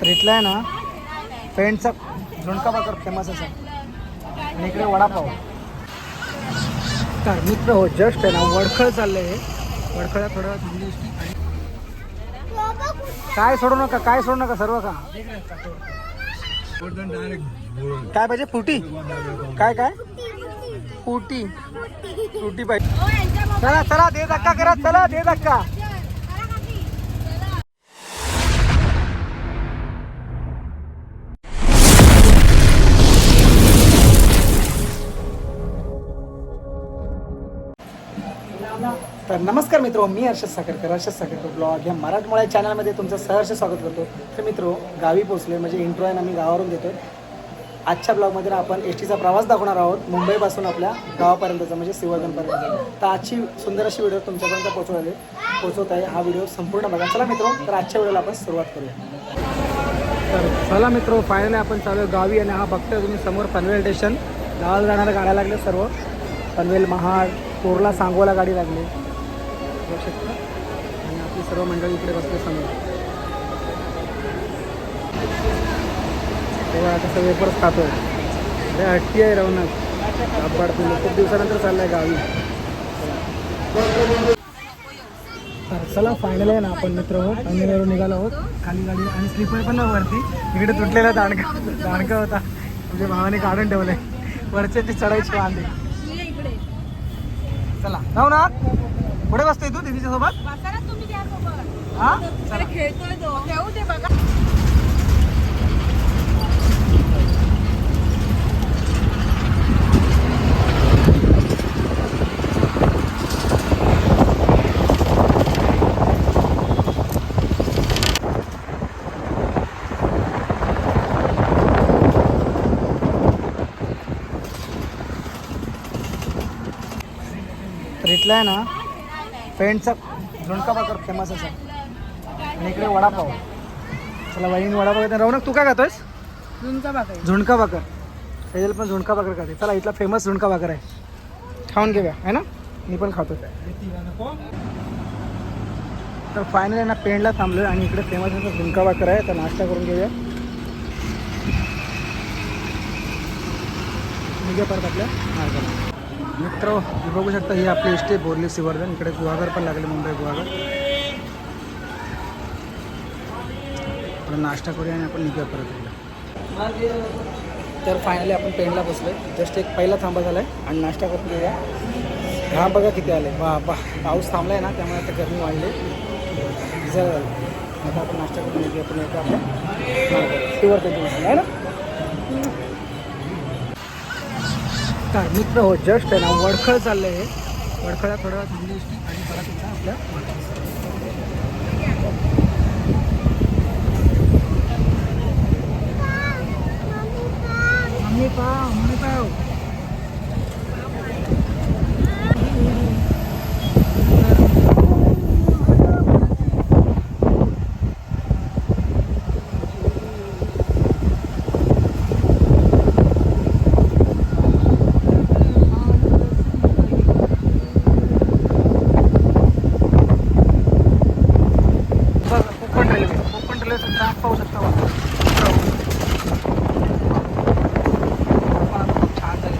तर इथला आहे ना फ्रेंडचा झुणका भाकर फेमस असा आणि इकडे वडापाव. तर मित्र हो जस्ट आहे ना वडखळ चाललंय आहे वडखळला थोडं थांबली असती काय सोडू नका काय सोडू नका सर्व का काय पाहिजे? फुटी काय काय? फुटी फुटी पाहिजे. चला चला दे धक्का करा चला दे धक्का. तर नमस्कार मित्र मी हर्षद साखरकर हर्षद साखरकर ब्लॉग. या मराठमोळ्या चॅनलमध्ये तुमचं सहर्ष स्वागत करतो. तर मित्र गावी पोचले म्हणजे इंट्रो आहे आम्ही गावावरून देतो आजच्या ब्लॉगमध्ये आपण एस टीचा प्रवास दाखवणार आहोत. मुंबईपासून आपल्या गावापर्यंतचा म्हणजे सिवर्धनपर्यंत तर आजची सुंदर अशी व्हिडिओ तुमच्यापर्यंत पोहोचवले पोहोचवत आहे. हा व्हिडिओ संपूर्ण बघा. चला मित्र तर आजच्या व्हिडिओला आपण सुरुवात करूया. तर चला मित्र फायनली आपण चालू आहे गावी आणि हा बघतोय तुम्ही समोर पनवेल स्टेशन गावाला जाणाऱ्या गाड्या लागल्या सर्व. पनवेल महाड पोरला सांगोला गाडी लागली. बघू शकता. आणि आपली सर्व मंडळी इकडे बसले समोर. तेव्हा आता सगळे परत खातो अरे हट्टी आहे रवणात आपण पिलो खूप दिवसानंतर आहे गावी. तर चला फायनल आहे ना आपण मित्र आहोत. पनवेलवरून निघालो आहोत. खाली गाडी आणि स्लीपर पण नाही वरती. इकडे तुटलेला दाणका दाणका होता. म्हणजे भावाने काढून ठेवलंय. वरच्या ती चढायची वांदे. चला. जाऊ ना. पुढे बसतोय तू दीदीच्या सोबत? हा? खेळतोय इथला आहे ना फ्रेंडचा झुणका भाकर फेमस असा. आणि इकडे वडापाव. चला वहिनी वडापाव येते रौनक तू काय खातोयस? झुणका भाकर. झुणका भाकर. त्याच्याला पण झुणका भाकर खाते. चला इथला फेमस झुणका भाकर आहे. खाऊन घेऊया आहे ना? मी पण खातो. तर फायनली ना पेंडला थांबलो आणि इकडे फेमस असा झुणका भाकर आहे. तर नाश्ता करून घेऊया. निघूया परत आपल्या. मार्गाला मित्र हे बघू शकता ही आपली एस बोरली सिवर्धन. इकडे गुहागर पण लागले मुंबई गुहागर. नाश्ता करूया आणि आपण निघूया परत तर फायनली आपण पेंडला बसलोय. जस्ट एक पहिला थांबा झालाय आणि नाश्ता करून घेऊया हा बघा किती आले. वा बा पाऊस थांबलाय ना त्यामुळे आता गरमी वाढली. जर झालं आता आपण नाश्ता करून निघूया. पण येतो आपल्या सिवर्धन आहे ना? नमस्कार मित्र हो जस्ट आहे ना वडखळ चाललं आहे वडखळा थोडा वेळ थांबली असती आणि परत एकदा आपल्या मम्मी पाव मम्मी पाव पाहू शकता बघा. खूप छान झाली.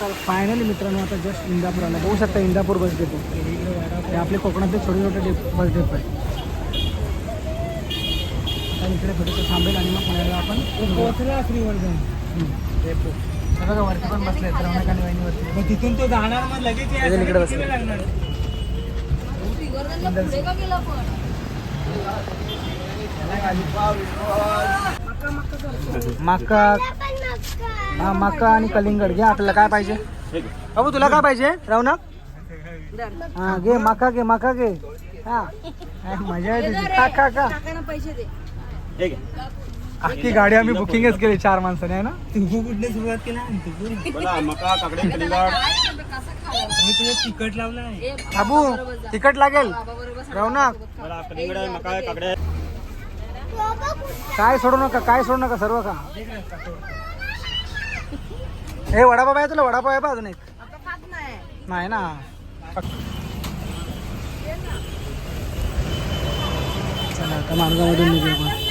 तर फायनली मित्रांनो आता जस्ट इंदापूर आला बघू शकता इंदापूर बस डेपो हे आपले कोकणातले छोटे छोटे डेप बस डेपो आहे आता इकडे थोडंसं थांबेल आणि मग पुण्याला आपण पोहोचला श्रीवर्धन. डेपो हे बघा वरती पण बसले तर अनेक आणि वहिनीवरती मग तिथून तो जाणार मग लगेच यायचं. लगेच इकडे बसले. किती वेळ लागणार? पुढे का गेला पण मका. हा मका आणि कलिंगड. घे आपल्याला काय पाहिजे? बाबू तुला काय पाहिजे रौनक? हा घे मका घे मका घे. हा. काय मजा आहे तुझी खा खा खा. काकांना पैसे दे. अख्खी गाडी आम्ही बुकिंगच केली चार माणसाने आहे ना? तू कुठली सुरुवात केला तू मका काकडे कलिंगड मी तुझं तिकट लावलं आहे. बाबू तिकट लागेल. रौनक. मला कलिंगड आहे मका आहे काकडे आहे. काय सोडू नका काय सोडू नका सर्व का हे वडापाव आहे तुला वडापाव आहे का अजून एक. नाही ना. चला आता मार्गामधून निघूया आपण.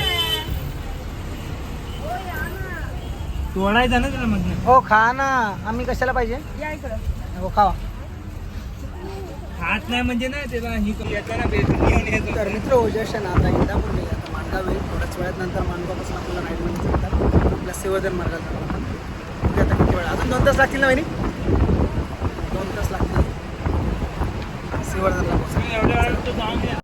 तोडायचं ना त्याला मधनं हो खा ना. आम्ही कशाला पाहिजे? या इकडं. हो खावा. हात नाही म्हणजे ना त्याला ही येतं ना बेसन घेऊन येतो तर मित्र ओजश ना आता इंदापूर निघा आता माणगाव येईल थोड्याच वेळात नंतर माणगावपासून आपल्याला राईडमध्ये चालतात आपल्या सेवदन मार्गात जाऊ आपण. बघूया आता किती वेळ? अजून दोन तास लागतील ना वहिनी? दोन तास लागतील. सेवर्धनला पोहोचायला. एवढ्या वेळात तो जाऊन या.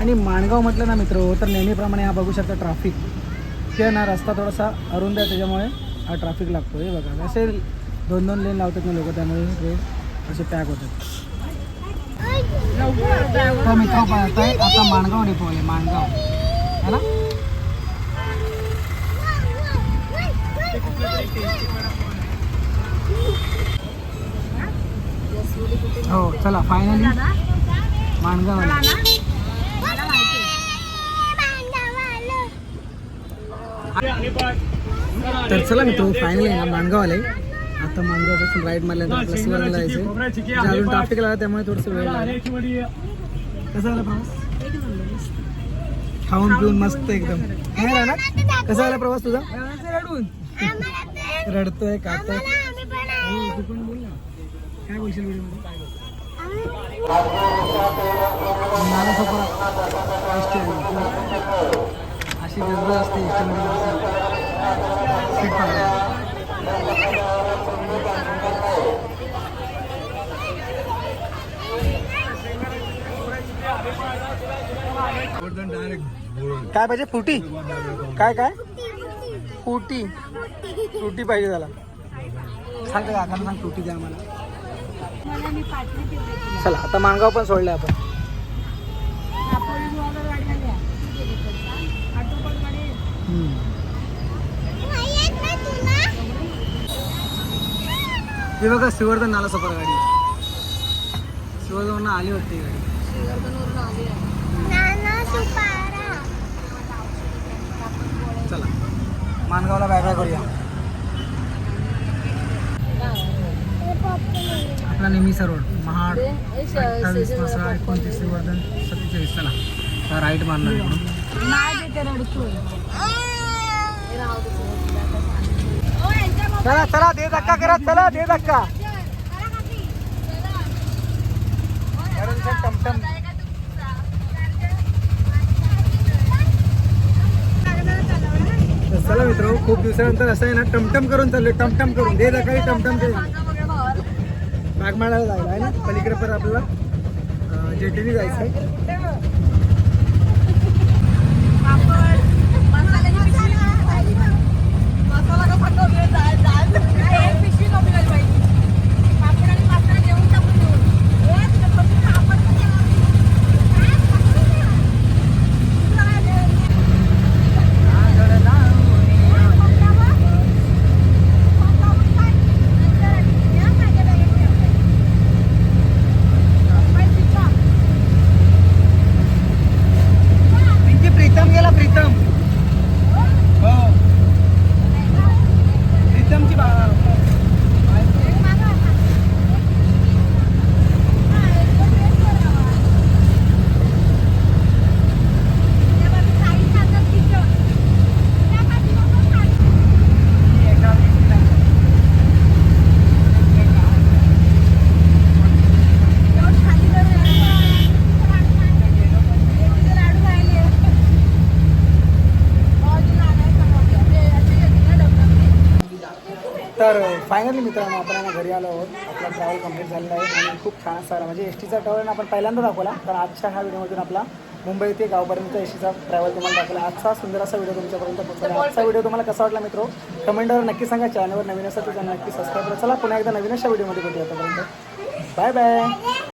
आणि माणगाव म्हटलं ना मित्र तर नेहमीप्रमाणे हा बघू शकता ट्रॅफिक ते ना रस्ता थोडासा अरुंद आहे त्याच्यामुळे हा ट्रॅफिक लागतो. हे बघा असे दोन दोन लेन लावतात ना लोक त्यामुळे रोड असे पॅक होतात. तर मित्र पाहताय आता माणगाव डेपो आहे माणगाव. है ना? हो चला फायनली माणगाव तर चला मित्र फायनल आहे ना माणगाव आले आता माणगावपासून राईड मारल्यानंतर आपल्या शिवाराला जायचं अजून ट्रॅफिक लागला त्यामुळे थोडंसं वेळ लागला. कसा झाला प्रवास? खाऊन पिऊन मस्त एकदम. राहणार कसा झाला प्रवास तुझा? रडून रडतोय कातोय. हो, तू पण बोल ना काय बोलशील मला अशी गजबज असते सीट काय पाहिजे? फुटी काय काय? फुटी फ्रुटी पाहिजे त्याला. सांग का सांग फ्रुटी द्या आम्हाला. चला आता माणगाव पण सोडलं आपण. हे बघा सिवर्धन नाला सफर गाडी. सिवर्धन आली होती ही गाडी. चला माणगावला बाय बाय करूया आपला नेहमीचा रोड महाड अठ्ठावीस मसा एकोणतीस श्रीवर्धन सत्तेचाळीस. चला राईट मारणार चला चला दे धक्का करा चला दे धक्का. टमटम चला मित्र खूप दिवसानंतर असं आहे ना टमटम करून चाललोय टमटम करून. दे धक्का टमटम दे बागमाळ्याला जायला आहे ना पलीकडे पण आपल्याला जेटीने जायचं आहे 特别难，难，难。फायनली मित्रांनो आपण आहे घरी आलो आहोत. आपला ट्रॅव्हल कंप्लीट झालेला आहे आणि खूप छान असं म्हणजे एस टीचा ट्रॅव्हल आपण पहिल्यांदा दाखवला तर आजच्या ह्या व्हिडिओमधून आपला मुंबई ते गावपर्यंत एस टीचा ट्रॅव्हल तुम्हाला दाखवला. आजचा सुंदर असा व्हिडिओ तुमच्यापर्यंत पोहोचला आजचा व्हिडिओ तुम्हाला कसा वाटला मित्रो? कमेंटवर नक्की सांगा चॅनलवर नवीन असेल तर नक्की सबस्क्राईब करा. चला पुन्हा एकदा नवीन अशा व्हिडिओमध्ये भेटूया आतापर्यंत बाय बाय